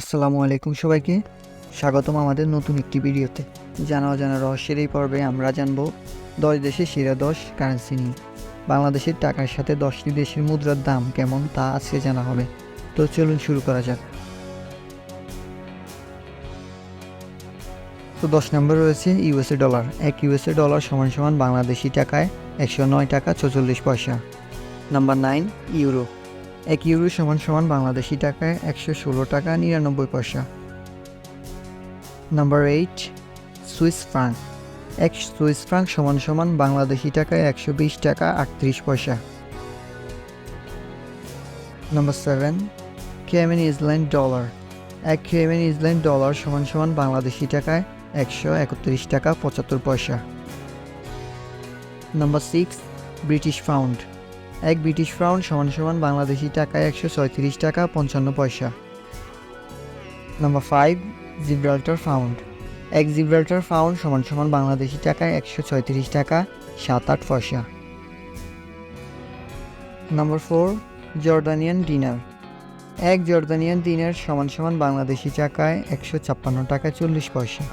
আসসালামু আলাইকুম সবাইকে। স্বাগতম আমাদের নতুন একটি ভিডিওতে। জানা অজানা রহস্যের এই পর্বে আমরা জানব দশ দেশের সেরা দশ কারেন্সি নিয়ে। বাংলাদেশের টাকার সাথে দশটি দেশের মুদ্রার দাম কেমন তা আজকে জানা হবে। তো চলুন শুরু করা যাক। তো দশ নম্বর রয়েছে ইউএসএ ডলার এক ইউএসএ ডলার সমান সমান বাংলাদেশি টাকায় একশো নয় টাকা চৌচল্লিশ পয়সা। নাম্বার নাইন ইউরো এক ইউরো সমান সমান বাংলাদেশি টাকায় একশো ষোলো টাকা নিরানব্বই পয়সা। নাম্বার এইট সুইস ফ্রাঙ্ক এক সুইস ফ্রাঙ্ক সমান সমান বাংলাদেশি টাকায় একশো বিশ টাকা আটত্রিশ পয়সা। Number seven Cayman Island dollar এক কেমেন ইজল্যান্ড ডলার সমান সমান বাংলাদেশি টাকায় একশো একত্রিশ টাকা পঁচাত্তর পয়সা। নাম্বার সিক্স ব্রিটিশ পাউন্ড এক ব্রিটিশ পাউন্ড সমান সমান বাংলাদেশি টাকায় একশো ছয়ত্রিশ টাকা পঞ্চান্ন পয়সা। নাম্বার ফাইভ জিব্রাল্টার পাউন্ড এক জিব্রাল্টার পাউন্ড সমান সমান বাংলাদেশি টাকায় একশো ছয়ত্রিশ টাকা সাত আট পয়সা। নাম্বার ফোর জর্দানিয়ান ডিনার এক জর্দানিয়ান দিনার সমান সমান বাংলাদেশি টাকায় একশো ছাপ্পান্ন টাকা চল্লিশ পয়সা।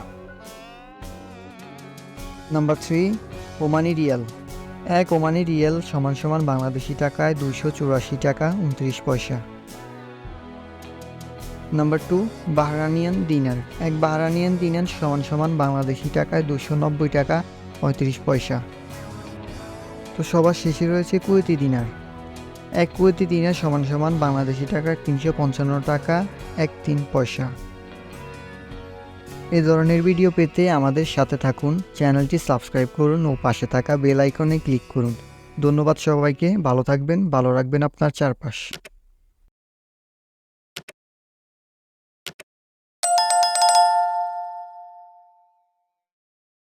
নাম্বার থ্রি ওমানি রিয়াল এক ওমানি রিয়েল সমান সমান বাংলাদেশি টাকায় দুশো চুরাশি টাকা উনত্রিশ পয়সা। নাম্বার টু বাহরানিয়ান দিনার এক বাহরানিয়ান দিনার সমান সমান বাংলাদেশি টাকায় দুশো নব্বই টাকা পঁয়ত্রিশ পয়সা। তো সবার শেষে রয়েছে কুয়েতি দিনার এক কুয়েতি দিনার সমান সমান বাংলাদেশি টাকার তিনশো পঞ্চান্ন টাকা এক তিন পয়সা। এ ধরনের ভিডিও পেতে আমাদের সাথে থাকুন। চ্যানেলটি সাবস্ক্রাইব করুন ও পাশে থাকা বেল আইকনে ক্লিক করুন। ধন্যবাদ সবাইকে। ভালো থাকবেন, ভালো রাখবেন আপনার চারপাশ।